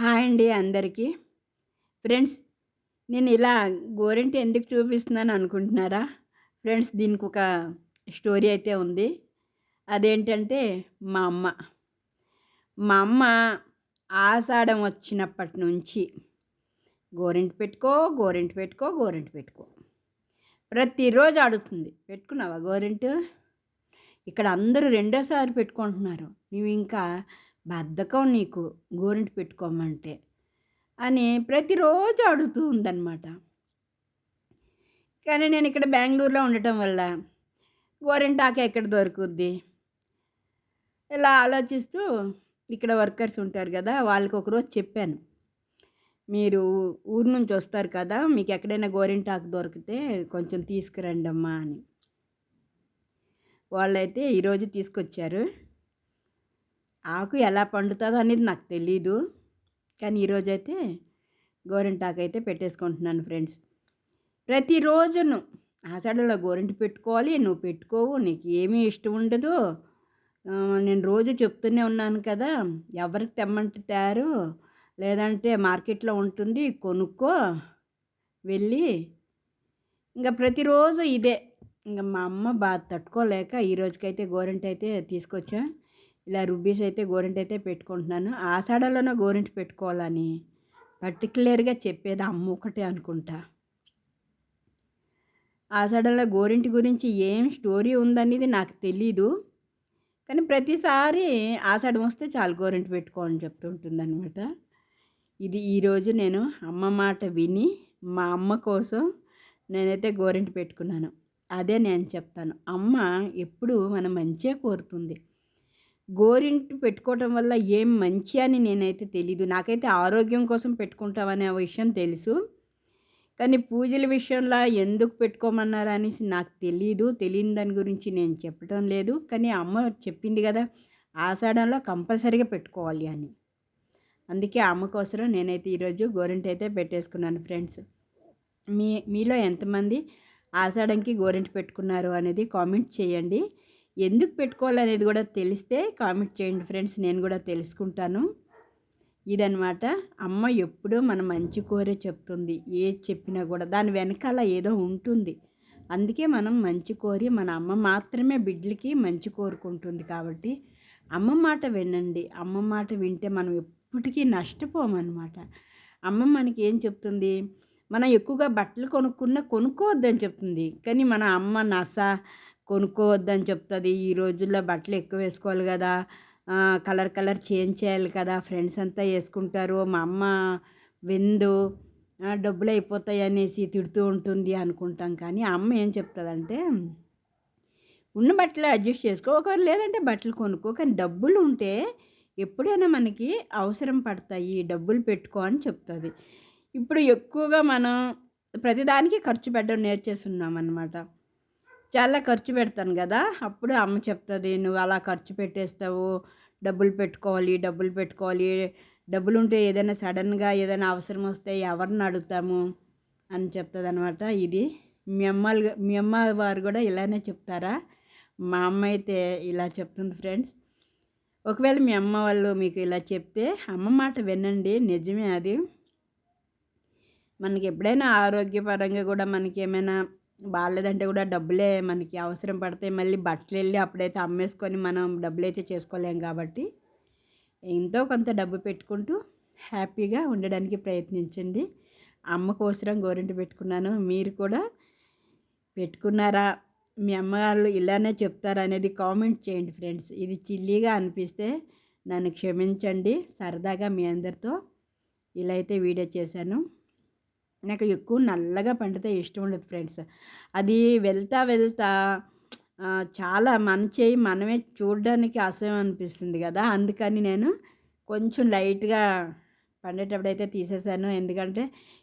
Hi అండి అందరికీ. Friends నేను ఇలా గోరింట ఎందుకు చూపిస్తున్నాను అనుకుంటున్నారా? ఫ్రెండ్స్ దీనికి ఒక స్టోరీ అయితే ఉంది. అదేంటంటే మా అమ్మ. మా అమ్మ ఆషాఢం వచ్చినప్పటి నుంచి గోరింట పెట్టుకో గోరింట పెట్టుకో గోరింట పెట్టుకో. ప్రతిరోజు అడుగుతుంది పెట్టుకున్నావా గోరెంటు? ఇక్కడ అందరూ రెండోసారి పెట్టుకుంటున్నారు. నువ్వు ఇంకా బద్ధకం నీకు గోరింటి పెట్టుకోమంటే అని ప్రతిరోజు అడుగుతూ ఉందన్నమాట. కానీ నేను ఇక్కడ బెంగళూరులో ఉండటం వల్ల గోరింటాక ఎక్కడ దొరుకుద్ది? ఇలా ఆలోచిస్తూ ఇక్కడ వర్కర్స్ ఉంటారు కదా వాళ్ళకి ఒకరోజు చెప్పాను. మీరు ఊరు నుంచి వస్తారు కదా మీకు ఎక్కడైనా గోరింటాకు దొరికితే కొంచెం తీసుకురండమ్మా అని. వాళ్ళైతే ఈరోజు తీసుకొచ్చారు. ఆకు ఎలా పండుతుందో అనేది నాకు తెలీదు. కానీ ఈరోజైతే గోరింటాకు అయితే పెట్టేసుకుంటున్నాను ఫ్రెండ్స్. ప్రతిరోజును ఆషాఢంలో గోరింటి పెట్టుకోవాలి నువ్వు పెట్టుకోవు నీకు ఏమీ ఇష్టం ఉండదు. నేను రోజు చెప్తూనే ఉన్నాను కదా ఎవరికి తెమ్మంటే తయారు లేదంటే మార్కెట్లో ఉంటుంది కొనుక్కో వెళ్ళి. ఇంకా ప్రతిరోజు ఇదే. ఇంకా మా అమ్మ బాగా తట్టుకోలేక ఈ రోజుకైతే గోరింట అయితే తీసుకొచ్చా. ఇలా రుబ్బీస్ అయితే గోరింట అయితే పెట్టుకుంటున్నాను. ఆషాఢంలోనే గోరింట పెట్టుకోవాలని పర్టికులర్గా చెప్పేది అమ్మ ఒకటే అనుకుంటా. ఆషాఢంలో గోరింటి గురించి ఏం స్టోరీ ఉందనేది నాకు తెలీదు. కానీ ప్రతిసారి ఆషాఢం వస్తే చాలు గోరింటి పెట్టుకోవాలని చెప్తుంటుంది అనమాట ఇది ఈరోజు నేను అమ్మ మాట విని మా అమ్మ కోసం నేనైతే గోరింటి పెట్టుకున్నాను. అదే నేను చెప్తాను. అమ్మ ఎప్పుడు మన మంచిగా కోరుతుంది. గోరింటి పెట్టుకోవటం వల్ల ఏం మంచి అని నేనైతే తెలీదు. నాకైతే ఆరోగ్యం కోసం పెట్టుకుంటామనే విషయం తెలుసు. కానీ పూజల విషయంలో ఎందుకు పెట్టుకోమన్నారు అనేసి నాకు తెలియదు తెలియని దాని గురించి నేను చెప్పడం లేదు. కానీ అమ్మ చెప్పింది కదా ఆషాఢంలో కంపల్సరీగా పెట్టుకోవాలి అని. అందుకే అమ్మ కోసం నేనైతే ఈరోజు గోరింటి అయితే పెట్టేసుకున్నాను ఫ్రెండ్స్. మీ మీలో ఎంతమంది ఆషాఢంకి గోరింటి పెట్టుకున్నారు అనేది కామెంట్ చేయండి. ఎందుకు పెట్టుకోవాలనేది కూడా తెలిస్తే కామెంట్ చేయండి ఫ్రెండ్స్ నేను కూడా తెలుసుకుంటాను. ఇదనమాట అమ్మ ఎప్పుడూ మన మంచి కోరే చెప్తుంది ఏది చెప్పినా కూడా. దాని వెనకాల ఏదో ఉంటుంది. అందుకే మనం మంచి కోరి మన అమ్మ మాత్రమే బిడ్డలకి మంచి కోరుకుంటుంది కాబట్టి అమ్మ మాట వినండి. అమ్మ మాట వింటే మనం ఎప్పటికీ నష్టపోమన్నమాట. అమ్మ మనకి ఏం చెప్తుంది? మనం ఎక్కువగా బట్టలు కొనుక్కున్నా కొనుక్కోవద్దని చెప్తుంది. కానీ మన అమ్మ నస కొనుక్కోవద్దని చెప్తుంది. ఈ రోజుల్లో బట్టలు ఎక్కువ వేసుకోవాలి కదా. కలర్ కలర్ చేంజ్ చేయాలి కదా. ఫ్రెండ్స్ అంతా వేసుకుంటారు. మా అమ్మ విందు డబ్బులు అయిపోతాయి అనేసి తిడుతూ ఉంటుంది అనుకుంటాం. కానీ అమ్మ ఏం చెప్తుందంటే ఉన్న బట్టలు అడ్జస్ట్ చేసుకో. ఒకవేళ లేదంటే బట్టలు కొనుక్కో. కానీ డబ్బులు ఉంటే ఎప్పుడైనా మనకి అవసరం పడతాయి. డబ్బులు పెట్టుకో అని చెప్తుంది. ఇప్పుడు ఎక్కువగా మనం ప్రతిదానికి ఖర్చు పెట్టడం నేర్చేస్తున్నాం అన్నమాట. చాలా ఖర్చు పెడతాను కదా అప్పుడు అమ్మ చెప్తుంది నువ్వు అలా ఖర్చు పెట్టేస్తావు డబ్బులు పెట్టుకోవాలి డబ్బులు పెట్టుకోవాలి డబ్బులు ఉంటే ఏదైనా సడన్గా ఏదైనా అవసరం వస్తే ఎవరిని అడుగుతాము? అని చెప్తుంది అనమాట ఇది. మీ అమ్మలు మీ అమ్మ వారు కూడా ఇలానే చెప్తారా? మా అమ్మ అయితే ఇలా చెప్తుంది ఫ్రెండ్స్. ఒకవేళ మీ అమ్మ వాళ్ళు మీకు ఇలా చెప్తే అమ్మ మాట వినండి నిజమే అది. మనకి ఎప్పుడైనా ఆరోగ్యపరంగా కూడా మనకి ఏమైనా బాగాలేదంటే కూడా డబ్బులే మనకి అవసరం పడతాయి మళ్ళీ బట్టలు వెళ్ళి అప్పుడైతే అమ్మేసుకొని మనం డబ్బులు అయితే చేసుకోలేం కాబట్టి ఎంతో కొంత డబ్బు పెట్టుకుంటూ హ్యాపీగా ఉండడానికి ప్రయత్నించండి. అమ్మ కోసరం గోరింటి పెట్టుకున్నాను. మీరు కూడా పెట్టుకున్నారా? మీ అమ్మగారు ఇలానే చెప్తారా అనేది కామెంట్ చేయండి ఫ్రెండ్స్. ఇది చిల్లీగా అనిపిస్తే నన్ను క్షమించండి. సరదాగా మీ అందరితో ఇలా అయితే వీడియో చేశాను. నాకు ఎక్కువ నల్లగా పండితే ఇష్టం ఉండదు ఫ్రెండ్స్. అది వెళ్తా వెళ్తా చాలా మన చేయి మనమే చూడడానికి అసహ్యం అనిపిస్తుంది కదా. అందుకని నేను కొంచెం లైట్గా పండేటప్పుడు అయితే తీసేసాను. ఎందుకంటే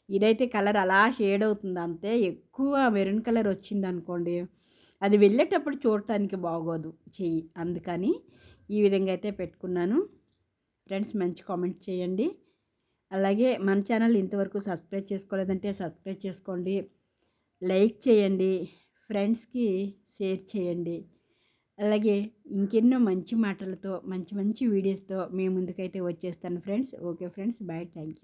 ఇదైతే కలర్ అలా షేడ్ అవుతుంది అంతే. ఎక్కువ మెరూన్ కలర్ వచ్చింది అనుకోండి అది వెళ్ళేటప్పుడు చూడటానికి బాగోదు చెయ్యి. అందుకని ఈ విధంగా అయితే పెట్టుకున్నాను. ఫ్రెండ్స్ మంచి కామెంట్ చేయండి. అలాగే మన ఛానల్ ఇంతవరకు సబ్స్క్రైబ్ చేసుకోలేదంటే సబ్స్క్రైబ్ చేసుకోండి లైక్ చేయండి ఫ్రెండ్స్కి షేర్ చేయండి. అలాగే ఇంకెన్నో మంచి మాటలతో మంచి మంచి వీడియోస్తో మీ ముందుకైతే వచ్చేస్తాను friends. Okay friends bye thank you